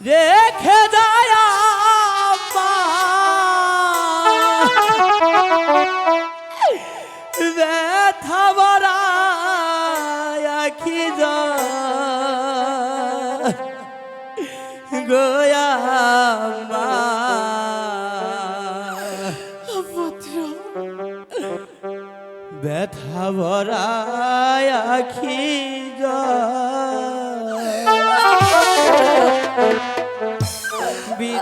রেখে যায় ব্যথা বরা কি গোয়া ব্যথা বরা আখি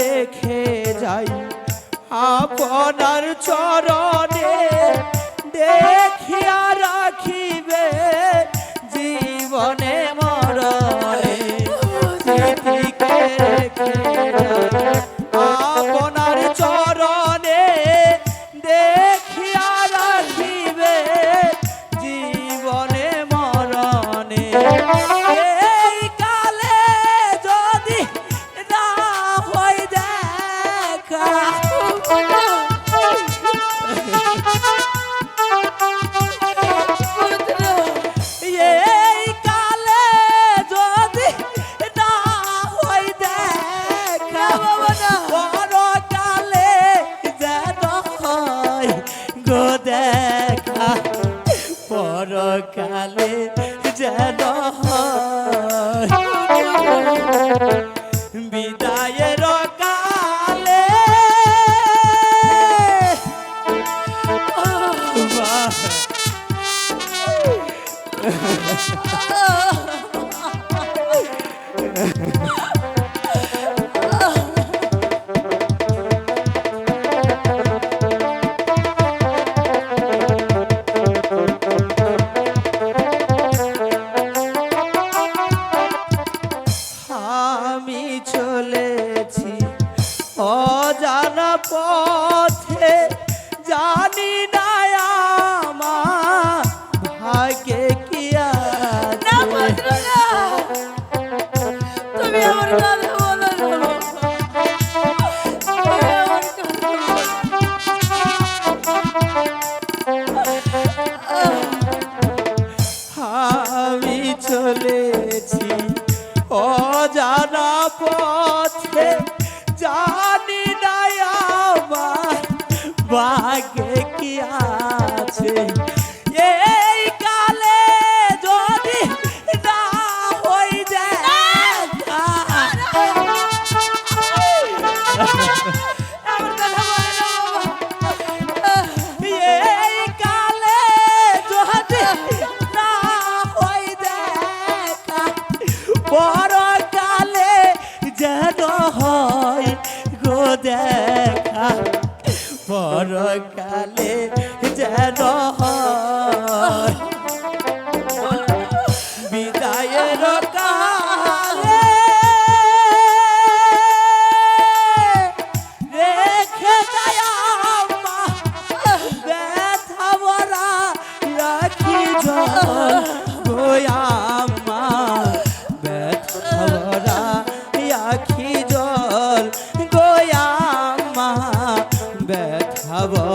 রেখে যাই। আপনার চরণে দেখিয়া রাখিবে জীবনে পথে জানি না আমার ভাগ্যে কি তুমি আমার দেখা পরকালে যেন হয়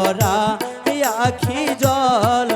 ভরা আখি জল